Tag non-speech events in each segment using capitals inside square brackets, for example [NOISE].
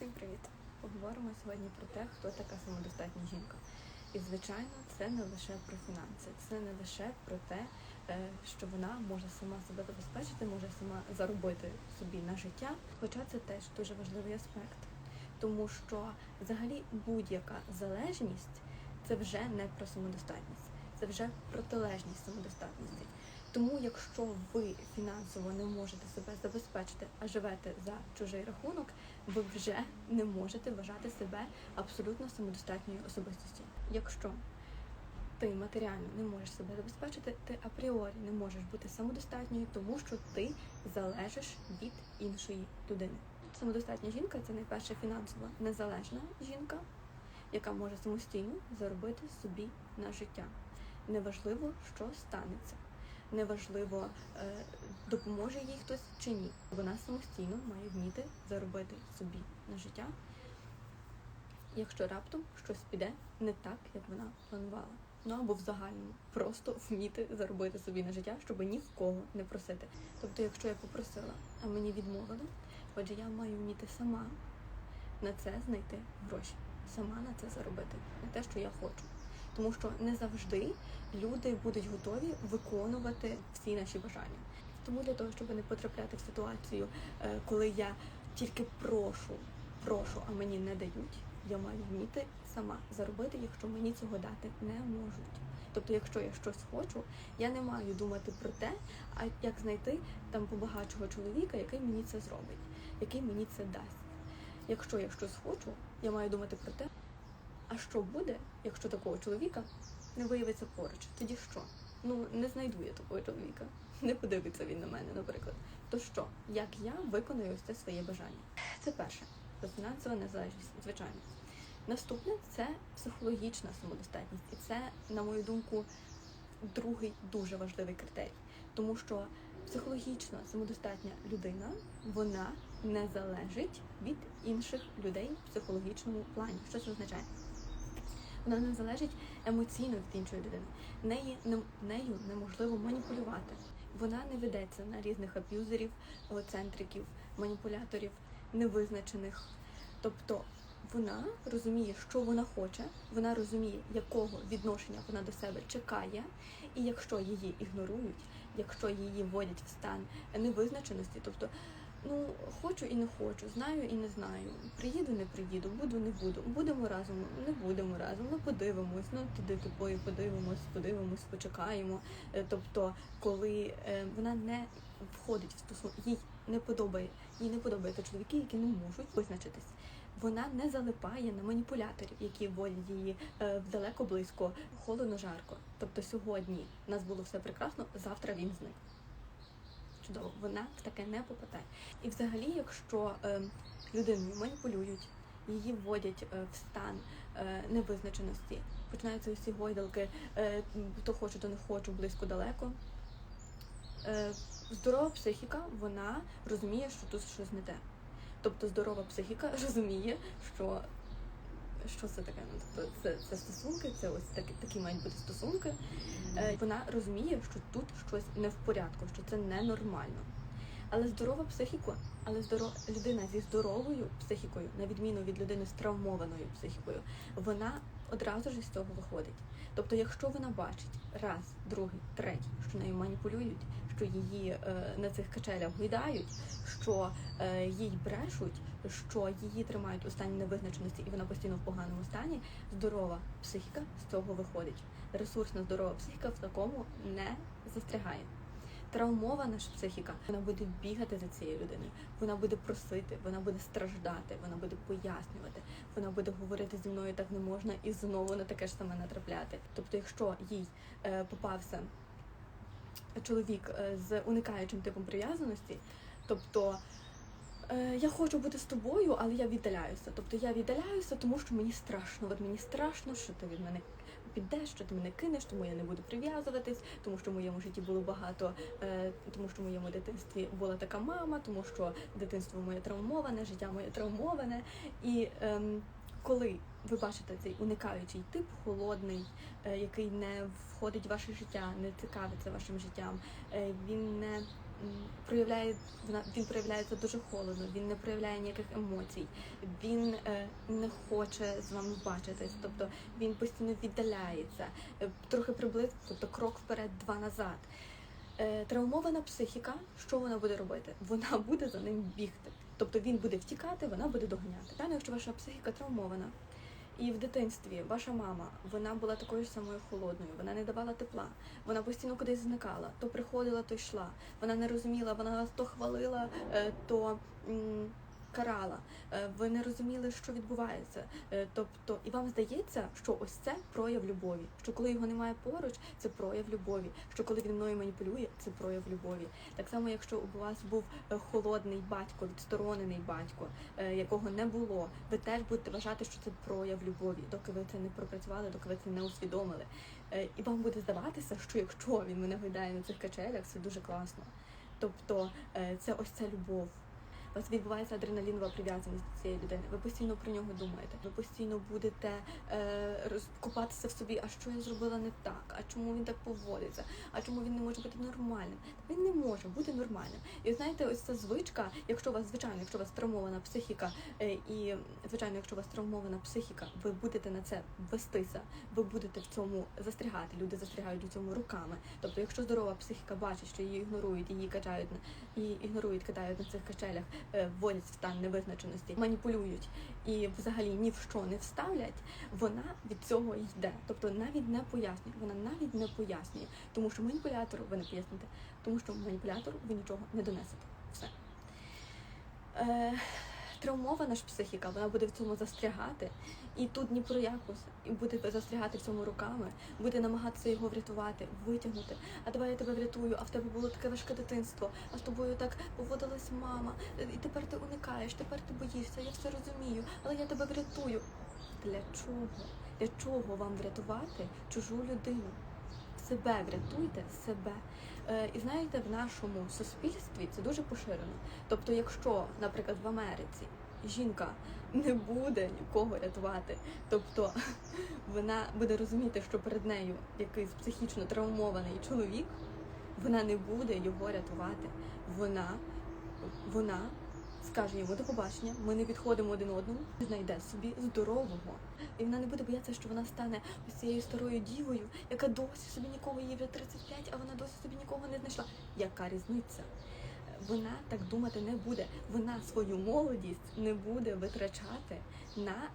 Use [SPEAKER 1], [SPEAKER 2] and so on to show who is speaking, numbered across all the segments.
[SPEAKER 1] Всім привіт! Поговоримо сьогодні про те, хто така самодостатня жінка. І, звичайно, це не лише про фінанси, це не лише про те, е, що вона може сама себе забезпечити, може сама заробити собі на життя. Хоча це теж дуже важливий аспект, тому що взагалі будь-яка залежність це вже не про самодостатність, це вже протилежність самодостатності. Тому, якщо ви фінансово не можете себе забезпечити, а живете за чужий рахунок, ви вже не можете вважати себе абсолютно самодостатньою особистістю. Якщо ти матеріально не можеш себе забезпечити, ти апріорі не можеш бути самодостатньою, тому що ти залежиш від іншої людини. Самодостатня жінка це найперше фінансово незалежна жінка, яка може самостійно заробити собі на життя. Неважливо, що станеться. Неважливо, е, допоможе їй хтось чи ні. Вона самостійно має вміти заробити собі на життя, якщо раптом щось піде не так, як вона планувала. Ну або в загальному просто вміти заробити собі на життя, щоб ні в кого не просити. Тобто, якщо я попросила, а мені відмовили, отже, я маю вміти сама на це знайти гроші, сама на це заробити, на те, що я хочу. Тому що не завжди люди будуть готові виконувати всі наші бажання. Тому для того, щоб не потрапляти в ситуацію, е, коли я тільки прошу, прошу, а мені не дають, я маю вміти сама заробити, якщо мені цього дати не можуть. Тобто, якщо я щось хочу, я не маю думати про те, а як знайти там побагатшого чоловіка, який мені це зробить, який мені це дасть. Якщо я щось хочу, я маю думати про те, а що буде, якщо такого чоловіка не виявиться поруч? Тоді що? Ну не знайду я такого чоловіка. Не подивиться він на мене, наприклад. То що, як я виконую це своє бажання? Це перше. Фінансова незалежність, звичайно. Наступне це психологічна самодостатність, і це, на мою думку, другий дуже важливий критерій, тому що психологічно самодостатня людина вона не залежить від інших людей в психологічному плані. Що це означає? Вона не залежить емоційно від іншої людини. Неї не нею неможливо маніпулювати. Вона не ведеться на різних аб'юзерів, егоцентриків, маніпуляторів, невизначених. Тобто вона розуміє, що вона хоче, вона розуміє, якого відношення вона до себе чекає, і якщо її ігнорують, якщо її вводять в стан невизначеності, тобто ну хочу і не хочу, знаю і не знаю, приїду, не приїду, буду, не буду, будемо разом, не будемо разом, ну подивимось, ну туди тупою подивимось, подивимось, почекаємо. Е, Тобто, коли е, вона не входить в стосунок, їй не подобає, їй не подобаються чоловіки, які не можуть визначитись. Вона не залипає на маніпуляторів, які вводять її е, в далеко близько, холодно жарко. Тобто сьогодні в нас було все прекрасно, завтра він зник. Чудово, вона в таке не попадає. І взагалі, якщо е, людиною маніпулюють, її вводять е, в стан е, невизначеності, починаються усі гойдалки, е, то хочу, то не хочу, близько далеко. Е, здорова психіка, вона розуміє, що тут щось не те. Тобто здорова психіка [LAUGHS] розуміє, що що це таке? Ну, тобто це, це стосунки, це ось такі, такі мають бути стосунки. Е, вона розуміє, що тут щось не в порядку, що це ненормально. Але здорова психіка, але здорова людина зі здоровою психікою, на відміну від людини з травмованою психікою, вона одразу ж з цього виходить. Тобто, якщо вона бачить раз, другий, третій, що нею маніпулюють, що її е, на цих качелях гойдають, що е, їй брешуть, що її тримають у стані невизначеності, і вона постійно в поганому стані, здорова психіка з цього виходить. Ресурсна здорова психіка в такому не застрягає. Травмована ж психіка, вона буде бігати за цією людиною, вона буде просити, вона буде страждати, вона буде пояснювати, вона буде говорити зі мною так не можна і знову на таке ж саме натрапляти. Тобто, якщо їй е, попався чоловік е, з уникаючим типом прив'язаності, тобто е, я хочу бути з тобою, але я віддаляюся. Тобто я віддаляюся, тому що мені страшно. От мені страшно, що ти від мене підеш, що ти мене кинеш, тому я не буду прив'язуватись, тому що в моєму житті було багато, е, тому що в моєму дитинстві була така мама, тому що дитинство моє травмоване, життя моє травмоване. І ем, коли ви бачите цей уникаючий тип, холодний, е, який не входить в ваше життя, не цікавиться вашим життям, е, він не проявляє він проявляється дуже холодно, він не проявляє ніяких емоцій, він е, не хоче з вами бачитись, тобто він постійно віддаляється, е, трохи приблизно, тобто крок вперед, два назад. Е, травмована психіка, що вона буде робити? Вона буде за ним бігти. Тобто він буде втікати, вона буде доганяти. Та, якщо ваша психіка травмована, і в дитинстві ваша мама вона була такою ж самою холодною, вона не давала тепла, вона постійно кудись зникала, то приходила, то йшла. Вона не розуміла, вона то хвалила, е, то карала. Е, Ви не розуміли, що відбувається. Е, Тобто, і вам здається, що ось це прояв любові. Що коли його немає поруч, це прояв любові. Що коли він мною маніпулює, це прояв любові. Так само, якщо у вас був е, холодний батько, відсторонений батько, якого не було, ви теж будете вважати, що це прояв любові, доки ви це не пропрацювали, доки ви це не усвідомили. І вам буде здаватися, що якщо він мене гойдає на цих качелях, це дуже класно. Тобто це ось ця любов. У вас відбувається адреналінова прив'язаність до цієї людини. Ви постійно про нього думаєте. Ви постійно будете е, розкопатися в собі, а що я зробила не так, а чому він так поводиться, а чому він не може бути нормальним. Він не може бути нормальним. І знаєте, ось ця звичка, якщо у вас, звичайно, якщо у вас травмована психіка, е, і звичайно, якщо у вас травмована психіка, ви будете на це вестися, ви будете в цьому застрягати. Люди застрягають у цьому руками. Тобто, якщо здорова психіка бачить, що її ігнорують, її качають на її ігнорують, кидають на цих качелях, вводять в стан невизначеності, маніпулюють і взагалі ні в що не вставлять, вона від цього йде. Тобто навіть не пояснює. Вона навіть не пояснює, тому що маніпулятору ви не поясните, тому що маніпулятору ви нічого не донесете. Все. Е, травмована ж психіка, вона буде в цьому застрягати, і тут ні про якось, і буде застрягати в цьому руками, буде намагатися його врятувати, витягнути. А давай я тебе врятую, а в тебе було таке важке дитинство, а з тобою так поводилась мама, і тепер ти уникаєш, тепер ти боїшся, я все розумію, але я тебе врятую. Для чого? Для чого вам врятувати чужу людину? Себе врятуйте себе. Е, і знаєте, в нашому суспільстві це дуже поширено. Тобто, якщо, наприклад, в Америці жінка не буде нікого рятувати, тобто вона буде розуміти, що перед нею якийсь психічно травмований чоловік, вона не буде його рятувати. Вона, вона скаже йому до побачення, ми не підходимо один одному, знайде собі здорового. І вона не буде боятися, що вона стане ось цією старою дівою, яка досі собі нікого їй вже 35, а вона досі собі нікого не знайшла. Яка різниця? Вона так думати не буде. Вона свою молодість не буде витрачати на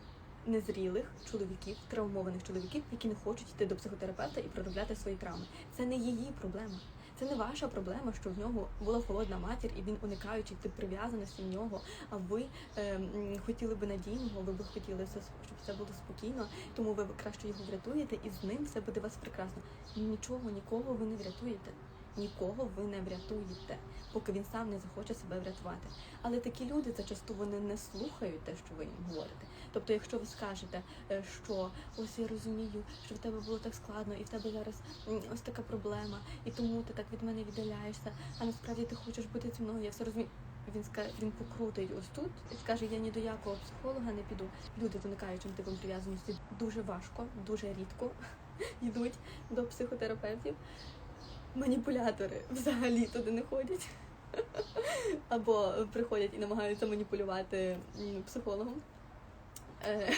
[SPEAKER 1] незрілих чоловіків, травмованих чоловіків, які не хочуть йти до психотерапевта і проробляти свої травми. Це не її проблема. Це не ваша проблема, що в нього була холодна матір, і він уникаючи тип прив'язаності в нього. А ви е, хотіли би надійного, ви б хотіли все, щоб все було спокійно, тому ви краще його врятуєте, і з ним все буде у вас прекрасно. Нічого, нікого ви не врятуєте. Нікого ви не врятуєте, поки він сам не захоче себе врятувати. Але такі люди зачасту вони не слухають те, що ви їм говорите. Тобто, якщо ви скажете, е, що ось я розумію, що в тебе було так складно, і в тебе зараз ось така проблема, і тому ти так від мене віддаляєшся, а насправді ти хочеш бути зі мною, я все розумію. Він скаже, він покрутить ось тут і скаже, я ні до якого психолога не піду. Люди з уникаючим типом прив'язаності дуже важко, дуже рідко [LAUGHS] йдуть до психотерапевтів. Маніпулятори взагалі туди не ходять. Або приходять і намагаються маніпулювати психологом. Е,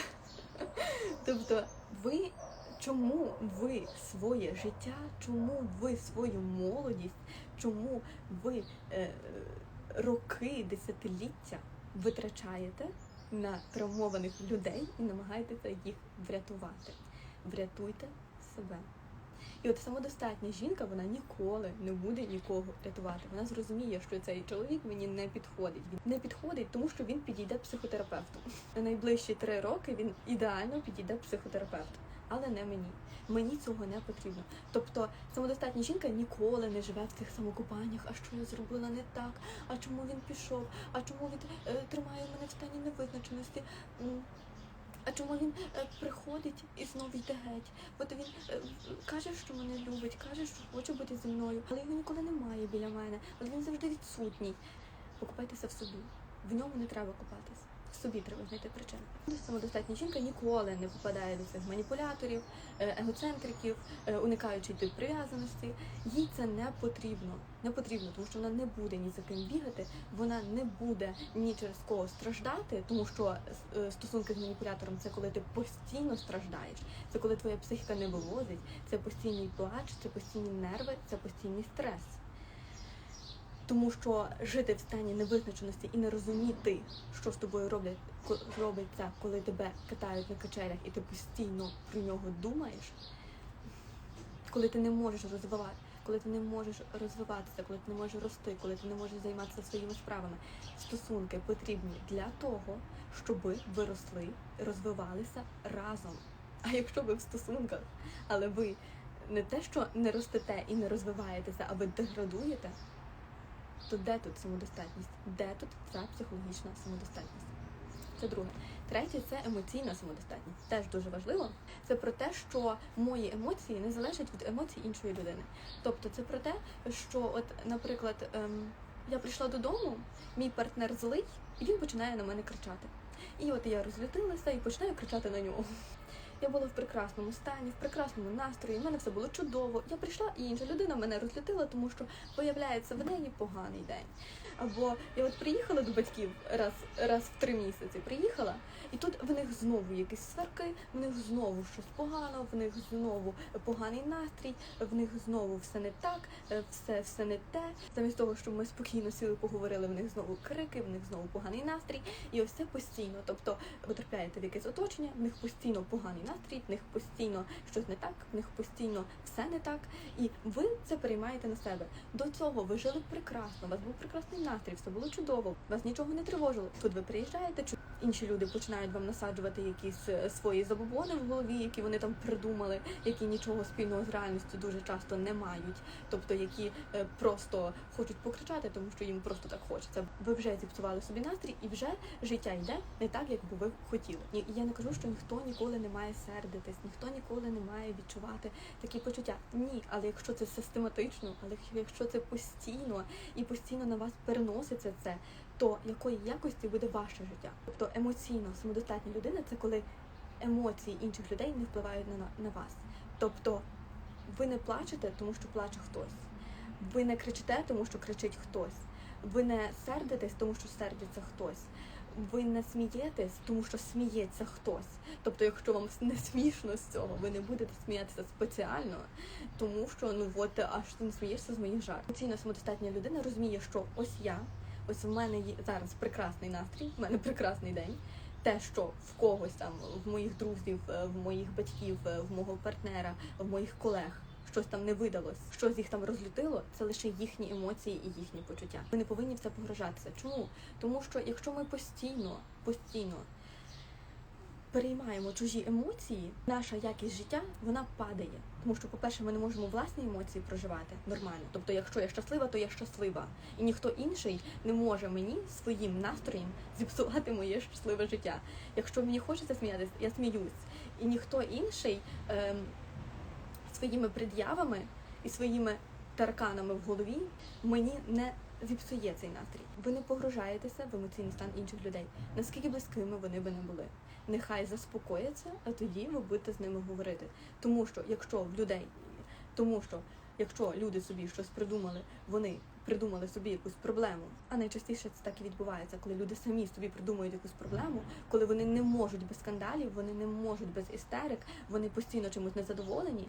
[SPEAKER 1] Тобто, ви чому ви своє життя, чому ви свою молодість, чому ви е, роки, десятиліття витрачаєте на травмованих людей і намагаєтеся їх врятувати? Врятуйте себе. І от самодостатня жінка вона ніколи не буде нікого рятувати. Вона зрозуміє, що цей чоловік мені не підходить. Він не підходить, тому що він підійде психотерапевту. На найближчі три роки він ідеально підійде психотерапевту, але не мені. Мені цього не потрібно. Тобто самодостатня жінка ніколи не живе в цих самокопаннях. А що я зробила не так? А чому він пішов? А чому він е, тримає мене в стані невизначеності? А чому він е, приходить і знову йде геть? От він е, каже, що мене любить, каже, що хоче бути зі мною, але його ніколи немає біля мене. Але він завжди відсутній. Покупайтеся в собі. В ньому не треба купатись. В собі треба знайти причину. Самодостатня жінка ніколи не попадає до цих маніпуляторів, е, егоцентриків, уникаючи тип прив'язаності. Їй це не потрібно. Не потрібно, тому що вона не буде ні за ким бігати, вона не буде ні через кого страждати, тому що е, стосунки з маніпулятором це коли ти постійно страждаєш, це коли твоя психіка не вилозить, це постійний плач, це постійні нерви, це постійний стрес. Тому що жити в стані невизначеності і не розуміти, що з тобою роблять, робиться, коли тебе катають на качелях, і ти постійно про нього думаєш, коли ти не можеш розвивати, коли ти не можеш розвиватися, коли ти не можеш рости, коли ти не можеш займатися своїми справами. Стосунки потрібні для того, щоб ви росли, розвивалися разом. А якщо ви в стосунках, але ви не те, що не ростете і не розвиваєтеся, а ви деградуєте, то де тут самодостатність? Де тут ця психологічна самодостатність? Це друге. Третє це емоційна самодостатність. Теж дуже важливо. Це про те, що мої емоції не залежать від емоцій іншої людини. Тобто, це про те, що, от, наприклад, ем, я прийшла додому, мій партнер злий, і він починає на мене кричати. І от я розлютилася і починаю кричати на нього. Я була в прекрасному стані, в прекрасному настрої, в мене все було чудово. Я прийшла, і інша людина мене розлютила, тому що появляється в неї поганий день. Або я от приїхала до батьків раз, раз в три місяці, приїхала, і тут в них знову якісь сварки, в них знову щось погано, в них знову поганий настрій, в них знову все не так, е, все, все не те. Замість того, щоб ми спокійно сіли поговорили, в них знову крики, в них знову поганий настрій, і ось це постійно. Тобто потрапляєте в якесь оточення, в них постійно поганий настрій, в них постійно щось не так, в них постійно все не так, і ви це переймаєте на себе. До цього ви жили прекрасно, у вас був прекрасний настрій, все було чудово, вас нічого не тривожило. Тут ви приїжджаєте, чу- інші люди починають вам насаджувати якісь е, свої забобони в голові, які вони там придумали, які нічого спільного з реальністю дуже часто не мають, тобто які е, просто хочуть покричати, тому що їм просто так хочеться. Ви вже зіпсували собі настрій, і вже життя йде не так, як би ви хотіли. І я не кажу, що ніхто ніколи не має сердитись, ніхто ніколи не має відчувати такі почуття. Ні, але якщо це систематично, але якщо це постійно і постійно на вас переноситься це, то якої якості буде ваше життя? Тобто емоційно самодостатня людина це коли емоції інших людей не впливають на, на вас. Тобто ви не плачете, тому що плаче хтось. Ви не кричите, тому що кричить хтось. Ви не сердитесь, тому що сердиться хтось. Ви не смієтесь, тому що сміється хтось. Тобто, якщо вам не смішно з цього, ви не будете сміятися спеціально, тому що ну от аж ти не смієшся з моїх жартів. Емоційно самодостатня людина розуміє, що ось я, ось в мене є зараз прекрасний настрій, в мене прекрасний день. Те, що в когось там, в моїх друзів, в моїх батьків, в мого партнера, в моїх колег щось там не видалось, щось їх там розлютило, це лише їхні емоції і їхні почуття. Ми не повинні в це погрожатися. Чому? Тому що якщо ми постійно, постійно переймаємо чужі емоції, наша якість життя вона падає. Тому що, по-перше, ми не можемо власні емоції проживати нормально. Тобто, якщо я щаслива, то я щаслива. І ніхто інший не може мені своїм настроєм зіпсувати моє щасливе життя. Якщо мені хочеться сміятися, я сміюсь. І ніхто інший ем, своїми пред'явами і своїми тарканами в голові мені не зіпсує цей настрій. Ви не погружаєтеся в емоційний стан інших людей, наскільки близькими вони би не були. Нехай заспокояться, а тоді ви будете з ними говорити. Тому що якщо в людей, тому що якщо люди собі щось придумали, вони придумали собі якусь проблему, а найчастіше це так і відбувається, коли люди самі собі придумують якусь проблему, коли вони не можуть без скандалів, вони не можуть без істерик, вони постійно чимось незадоволені.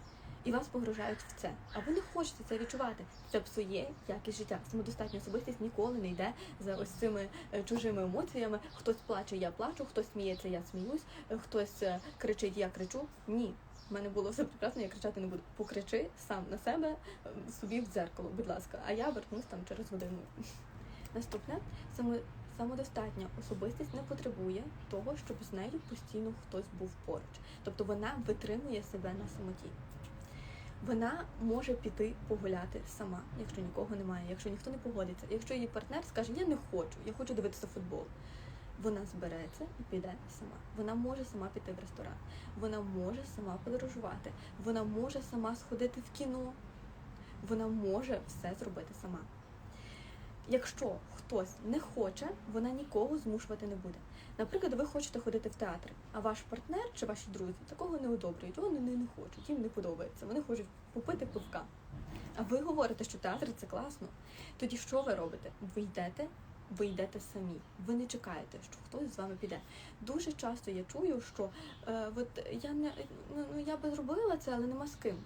[SPEAKER 1] І вас погружають в це. А ви не хочете це відчувати. Це псує якість життя. Самодостатня особистість ніколи не йде за ось цими е, чужими емоціями. Хтось плаче, я плачу, хтось сміється, я сміюсь, е, хтось е, кричить, я кричу. Ні. В мене було все прекрасно, я кричати не буду. Покричи сам на себе собі в дзеркало, будь ласка. А я вернусь там через годину. [LAUGHS] Наступне само, самодостатня особистість не потребує того, щоб з нею постійно хтось був поруч. Тобто вона витримує себе на самоті. Вона може піти погуляти сама, якщо нікого немає, якщо ніхто не погодиться. Якщо її партнер скаже, я не хочу, я хочу дивитися футбол. Вона збереться і піде сама. Вона може сама піти в ресторан. Вона може сама подорожувати. Вона може сама сходити в кіно. Вона може все зробити сама. Якщо хтось не хоче, вона нікого змушувати не буде. Наприклад, ви хочете ходити в театр, а ваш партнер чи ваші друзі такого не одобрюють, вони не, не хочуть, їм не подобається. Вони хочуть попити пивка. А ви говорите, що театр це класно. Тоді що ви робите? Ви йдете, ви йдете самі. Ви не чекаєте, що хтось з вами піде. Дуже часто я чую, що е, от я не ну, ну я би зробила це, але нема з ким.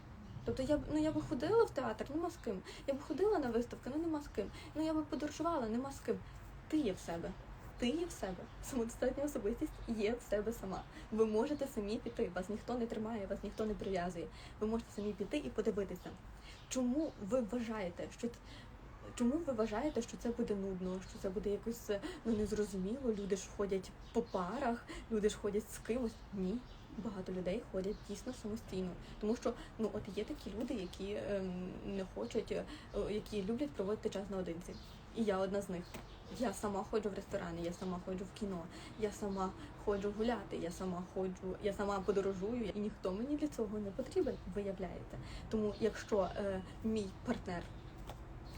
[SPEAKER 1] Тобто я б ну я би ходила в театр, нема з ким. Я б ходила на виставки, ну нема з ким. Ну я би подорожувала, нема з ким. Ти є в себе. Ти є в себе. Самодостатня особистість є в себе сама. Ви можете самі піти. Вас ніхто не тримає, вас ніхто не прив'язує. Ви можете самі піти і подивитися. Чому ви вважаєте, що чому ви вважаєте, що це буде нудно, що це буде якось ну незрозуміло? Люди ж ходять по парах, люди ж ходять з кимось. Ні. Багато людей ходять дійсно самостійно, тому що ну от є такі люди, які ем, не хочуть, е, які люблять проводити час наодинці. І я одна з них. Я сама ходжу в ресторани, я сама ходжу в кіно, я сама ходжу гуляти, я сама ходжу, я сама подорожую, і ніхто мені для цього не потрібен, виявляєте. Тому якщо е, мій партнер,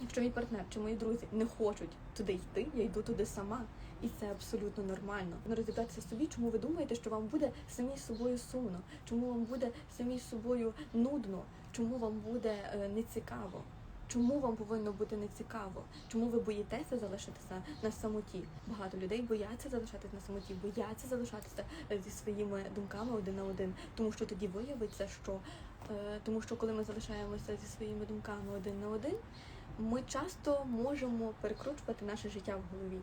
[SPEAKER 1] якщо мій партнер чи мої друзі не хочуть туди йти, я йду туди сама. І це абсолютно нормально. Не розібратися собі, чому ви думаєте, що вам буде самі з собою сумно, чому вам буде самі з собою нудно, чому вам буде е, нецікаво. Чому вам повинно бути нецікаво? Чому ви боїтеся залишитися на самоті? Багато людей бояться залишатися на самоті, бояться залишатися е, зі своїми думками один на один, тому що тоді виявиться, що е, тому, що коли ми залишаємося зі своїми думками один на один, ми часто можемо перекручувати наше життя в голові.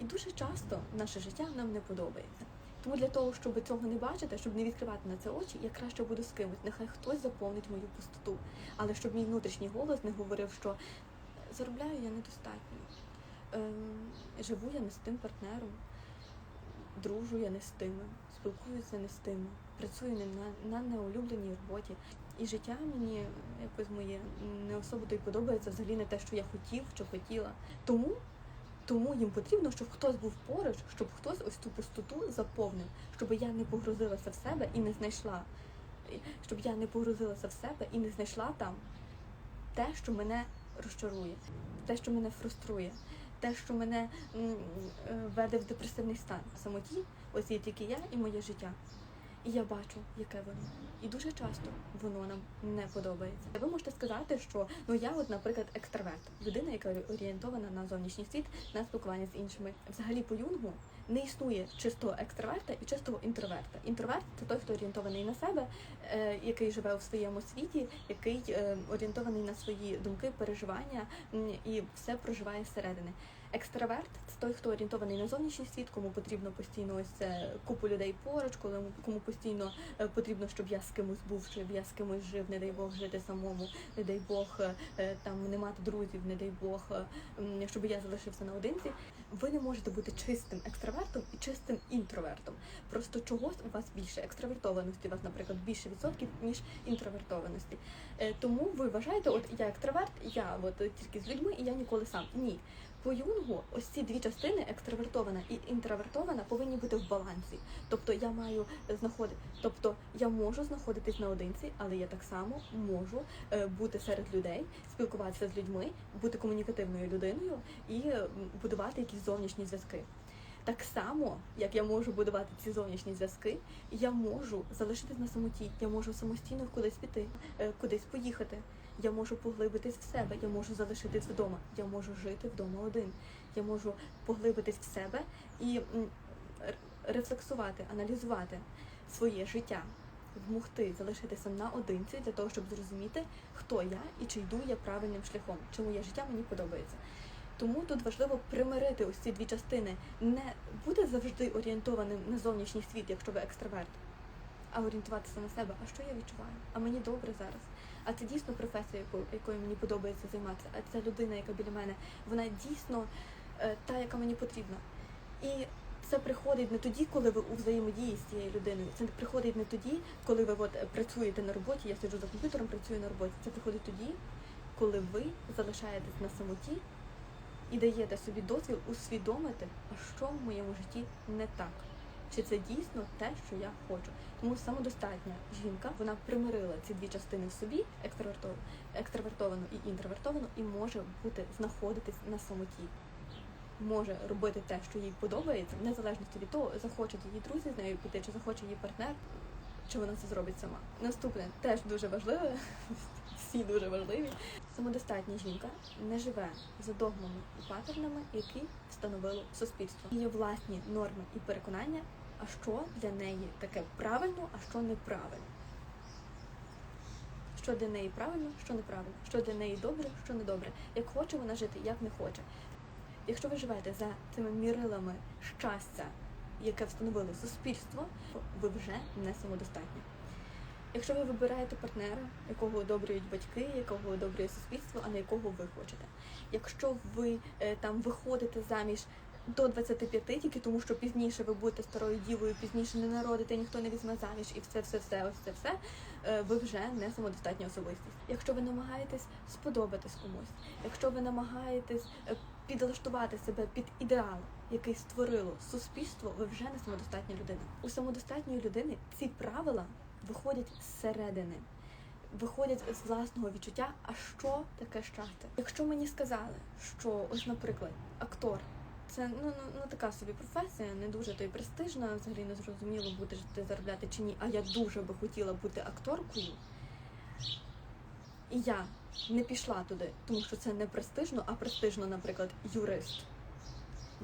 [SPEAKER 1] І дуже часто наше життя нам не подобається. Тому для того, щоб цього не бачити, щоб не відкривати на це очі, я краще буду з кимось. Нехай хтось заповнить мою пустоту. Але щоб мій внутрішній голос не говорив, що заробляю я недостатньо, ем, живу я не з тим партнером, дружу я не з тими, спілкуюся не з тими, працюю не на, на неулюбленій роботі. І життя мені якось моє не особо то й подобається взагалі не те, що я хотів чи хотіла. Тому тому їм потрібно, щоб хтось був поруч, щоб хтось ось цю пустоту заповнив, щоб я не погрузилася в себе і не знайшла, щоб я не погрузилася в себе і не знайшла там те, що мене розчарує, те, що мене фруструє, те, що мене е, веде в депресивний стан. Самоті ось є тільки я і моє життя. І я бачу, яке воно. І дуже часто воно нам не подобається. Ви можете сказати, що ну я, от, наприклад, екстраверт, людина, яка орієнтована на зовнішній світ, на спілкування з іншими. Взагалі по юнгу не існує чистого екстраверта і чистого інтроверта. Інтроверт це той, хто орієнтований на себе, е, який живе у своєму світі, який е, орієнтований на свої думки, переживання і все проживає зсередини. Екстраверт це той, хто орієнтований на зовнішній світ, кому потрібно постійно ось купу людей поруч, коли кому постійно е, потрібно, щоб я з кимось був, щоб я з кимось жив, не дай Бог жити самому, не дай Бог е, там не мати друзів, не дай Бог, е, щоб я залишився наодинці. Ви не можете бути чистим екстравертом і чистим інтровертом. Просто чогось у вас більше екстравертованості, у вас, наприклад, більше відсотків ніж інтровертованості. Е, Тому ви вважаєте, от я екстраверт, я от тільки з людьми, і я ніколи сам. Ні. По юнгу ось ці дві частини екстравертована і інтровертована повинні бути в балансі. Тобто я маю знаходити, тобто я можу знаходитись наодинці, але я так само можу е, бути серед людей, спілкуватися з людьми, бути комунікативною людиною і будувати якісь зовнішні зв'язки. Так само, як я можу будувати ці зовнішні зв'язки, я можу залишитись на самоті, я можу самостійно кудись піти, е, кудись поїхати. Я можу поглибитись в себе, я можу залишитись вдома, я можу жити вдома один, я можу поглибитись в себе і рефлексувати, аналізувати своє життя, вмогти залишитися наодинці для того, щоб зрозуміти, хто я і чи йду я правильним шляхом, чи моє життя мені подобається. Тому тут важливо примирити ось ці дві частини, не бути завжди орієнтованим на зовнішній світ, якщо ви екстраверт, а орієнтуватися на себе. А що я відчуваю? А мені добре зараз. А це дійсно професія, якою, мені подобається займатися. А ця людина, яка біля мене, вона дійсно е, та, яка мені потрібна. І це приходить не тоді, коли ви у взаємодії з цією людиною. Це приходить не тоді, коли ви от працюєте на роботі. Я сиджу за комп'ютером, працюю на роботі. Це приходить тоді, коли ви залишаєтесь на самоті і даєте собі дозвіл усвідомити, а що в моєму житті не так. Чи це дійсно те, що я хочу. Тому самодостатня жінка вона примирила ці дві частини в собі екстравертовану, і інтровертовану, і може бути знаходитись на самоті. Може робити те, що їй подобається, в незалежності від того, захочуть її друзі з нею піти, чи захоче її партнер, чи вона це зробить сама. Наступне теж дуже важливе, всі дуже важливі. Самодостатня жінка не живе за догмами і патернами, які встановило суспільство. Є власні норми і переконання, а що для неї таке правильно, а що неправильно. Що для неї правильно, що неправильно, що для неї добре, що не добре. Як хоче вона жити, як не хоче. Якщо ви живете за цими мірилами щастя, яке встановило суспільство, ви вже не самодостатні. Якщо ви вибираєте партнера, якого одобрюють батьки, якого одобрює суспільство, а на якого ви хочете. Якщо ви е, там виходите заміж до 25 тільки тому, що пізніше ви будете старою дівою, пізніше не народите, ніхто не візьме заміж, і все, все, все, ось це все, е, ви вже не самодостатня особистість. Якщо ви намагаєтесь сподобатись комусь, якщо ви намагаєтесь е, підлаштувати себе під ідеал, який створило суспільство, ви вже не самодостатня людина. У самодостатньої людини ці правила виходять зсередини. Виходять з власного відчуття, а що таке щастя? Якщо мені сказали, що ось, наприклад, актор це ну, ну, ну така собі професія, не дуже то й престижна, взагалі не зрозуміло буде ти заробляти чи ні. А я дуже би хотіла бути акторкою. І я не пішла туди, тому що це не престижно, а престижно, наприклад, юрист.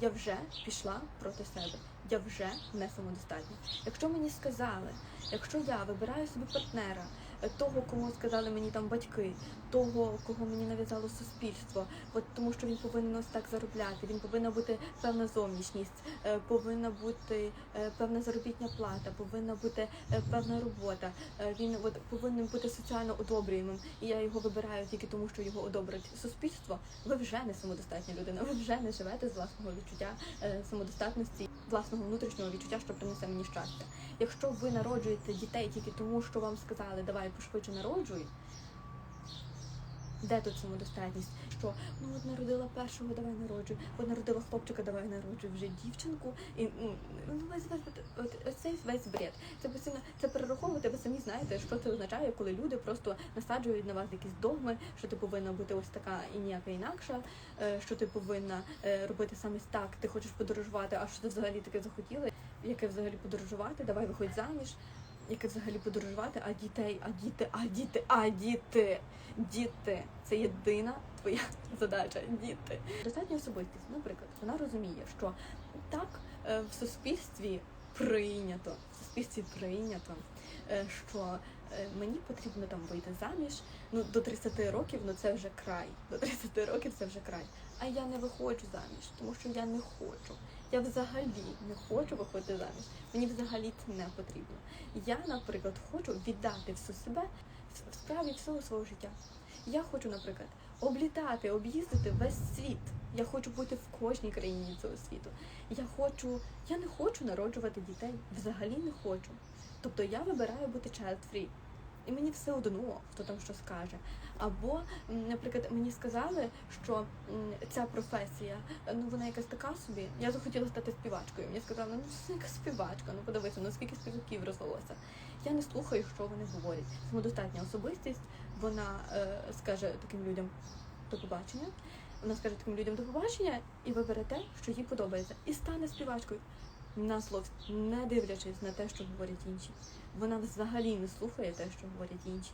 [SPEAKER 1] Я вже пішла проти себе. Я вже не самодостатня. Якщо мені сказали, якщо я вибираю собі партнера, е, того, кому сказали мені там батьки, того, кого мені нав'язало суспільство, от тому що він повинен ось так заробляти, він повинна бути певна зовнішність, е, повинна бути е, певна заробітня плата, повинна бути певна робота. Він от повинен бути соціально одобрюємим, і я його вибираю тільки тому, що його одобрить суспільство. Ви вже не самодостатня людина. Ви вже не живете з власного відчуття самодостатності, власного внутрішнього відчуття, що принесе мені щастя. Якщо ви народжуєте дітей тільки тому, що вам сказали, давай пошвидше народжуй. Де тут самодостатність? Що ну от народила першого, давай народжуй, от народила хлопчика, давай народжуй вже дівчинку. І ну ну, весь весь от, цей весь бред. Це постійно це перераховувати. Ви самі знаєте, що це означає, коли люди просто насаджують на вас якісь догми, що ти повинна бути ось така і ніяка інакша, е, що ти повинна е, робити саме так. Ти хочеш подорожувати, а що ти взагалі таке захотіла? Яке взагалі подорожувати? Давай виходь заміж. Яке взагалі подорожувати, а дітей, а діти, а діти, а діти, діти. Це єдина твоя [LAUGHS] задача. Діти. Достатня особистість, наприклад, вона розуміє, що так е, в суспільстві прийнято, в суспільстві прийнято, е, що е, мені потрібно там вийти заміж. Ну до 30 років, ну це вже край. До 30 років це вже край. А я не виходжу заміж, тому що я не хочу. Я взагалі не хочу виходити заміж. Мені взагалі це не потрібно. Я, наприклад, хочу віддати всю себе в справі всього свого життя. Я хочу, наприклад, облітати, об'їздити весь світ. Я хочу бути в кожній країні цього світу. Я хочу, я не хочу народжувати дітей. Взагалі не хочу. Тобто я вибираю бути child-free. І мені все одно, хто там що скаже. Або, наприклад, мені сказали, що ця професія, ну вона якась така собі. Я захотіла стати співачкою. Мені сказали, ну це яка співачка, ну подивися, ну скільки співаків розвелося. Я не слухаю, що вони говорять. Самодостатня особистість, вона е, скаже таким людям до побачення. Вона скаже таким людям до побачення і вибере те, що їй подобається, і стане співачкою. На слов, не дивлячись на те, що говорять інші. Вона взагалі не слухає те, що говорять інші.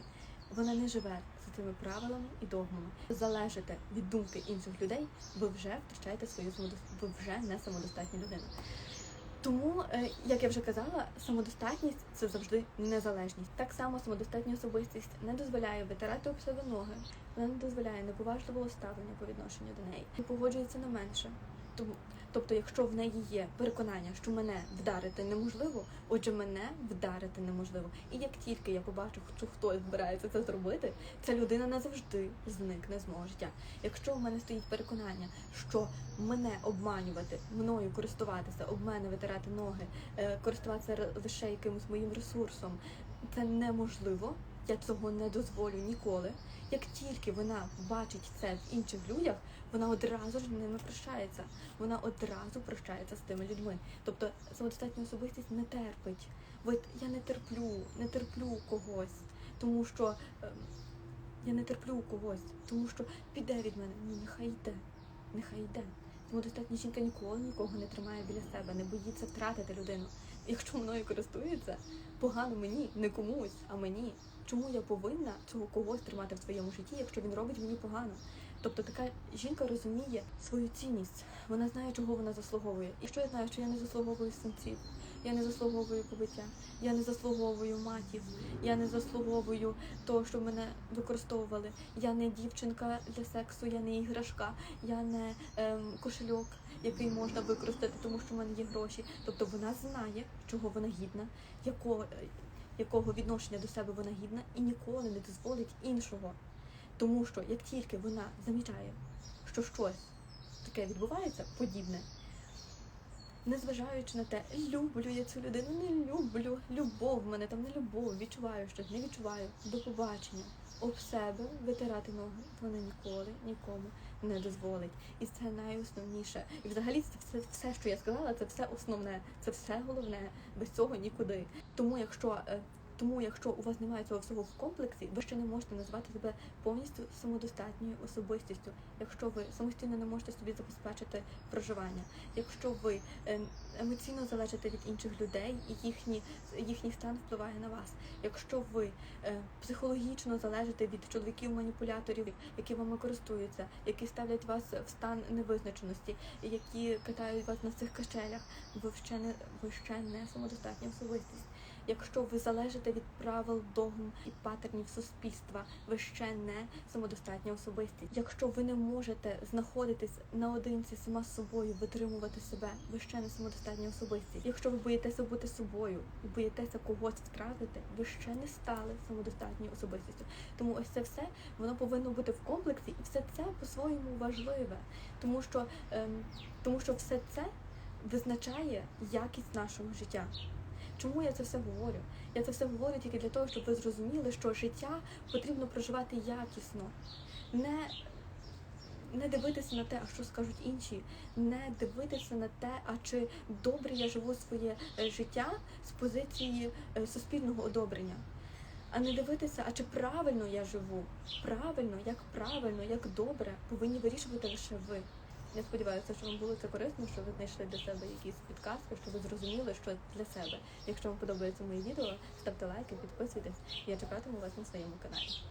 [SPEAKER 1] Вона не живе за цими правилами і догмами. Залежите від думки інших людей, ви вже втрачаєте свою самодостатність, ви вже не самодостатня людина. Тому, е, як я вже казала, самодостатність це завжди незалежність. Так само самодостатня особистість не дозволяє витирати об себе ноги, вона не дозволяє неповажливого ставлення по відношенню до неї і погоджується на менше. Тому, тобто, якщо в неї є переконання, що мене вдарити неможливо, отже, мене вдарити неможливо. І як тільки я побачу, що хтось збирається це зробити, ця людина назавжди зникне з мого життя. Якщо в мене стоїть переконання, що мене обманювати, мною користуватися, об мене витирати ноги, е, користуватися лише якимось моїм ресурсом, це неможливо. Я цього не дозволю ніколи. Як тільки вона бачить це в інших людях, вона одразу ж з ними прощається. Вона одразу прощається з тими людьми. Тобто самодостатня особистість не терпить. От я не терплю, не терплю когось, тому що ем, я не терплю когось, тому що піде від мене. Ні, нехай йде, нехай йде. Самодостатня жінка ніколи нікого не тримає біля себе, не боїться втратити людину. Якщо мною користується, погано мені, не комусь, а мені. Чому я повинна цього когось тримати в своєму житті, якщо він робить мені погано? Тобто така жінка розуміє свою цінність, вона знає, чого вона заслуговує. І що я знаю, що я не заслуговую самців, я не заслуговую побиття, я не заслуговую матів, я не заслуговую того, що мене використовували. Я не дівчинка для сексу, я не іграшка, я не ем, кошельок, який можна використати, тому що в мене є гроші. Тобто вона знає, чого вона гідна, якого, якого відношення до себе вона гідна, і ніколи не дозволить іншого. Тому що як тільки вона замічає, що щось таке відбувається, подібне, незважаючи на те, люблю я цю людину, не люблю, любов в мене там не любов, відчуваю щось, не відчуваю. До побачення. Об себе витирати ноги вона ніколи нікому не дозволить. І це найосновніше. І взагалі це все, що я сказала, це все основне, це все головне. Без цього нікуди. Тому якщо е, тому, якщо у вас немає цього всього в комплексі, ви ще не можете назвати себе повністю самодостатньою особистістю. Якщо ви самостійно не можете собі забезпечити проживання, якщо ви е, емоційно залежите від інших людей і їхні, їхній стан впливає на вас, якщо ви е, психологічно залежите від чоловіків-маніпуляторів, які вами користуються, які ставлять вас в стан невизначеності, які катають вас на цих качелях, ви ще не ви ще не самодостатня особистість. Якщо ви залежите від правил, догм і патернів суспільства, ви ще не самодостатня особистість. Якщо ви не можете знаходитись наодинці сама собою, витримувати себе, ви ще не самодостатня особистість. Якщо ви боїтеся бути собою і боїтеся когось втратити, ви ще не стали самодостатньою особистістю. Тому ось це все воно повинно бути в комплексі, і все це по-своєму важливе, тому що, ем, тому що все це визначає якість нашого життя. Чому я це все говорю? Я це все говорю тільки для того, щоб ви зрозуміли, що життя потрібно проживати якісно, не, не дивитися на те, а що скажуть інші, не дивитися на те, а чи добре я живу своє е, життя з позиції е, суспільного одобрення. А не дивитися, а чи правильно я живу? Правильно, як правильно, як добре, повинні вирішувати лише ви. Я сподіваюся, що вам було це корисно, що ви знайшли для себе якісь підказки, що ви зрозуміли, що для себе. Якщо вам подобається моє відео, ставте лайки, підписуйтесь. Я чекатиму вас на своєму каналі.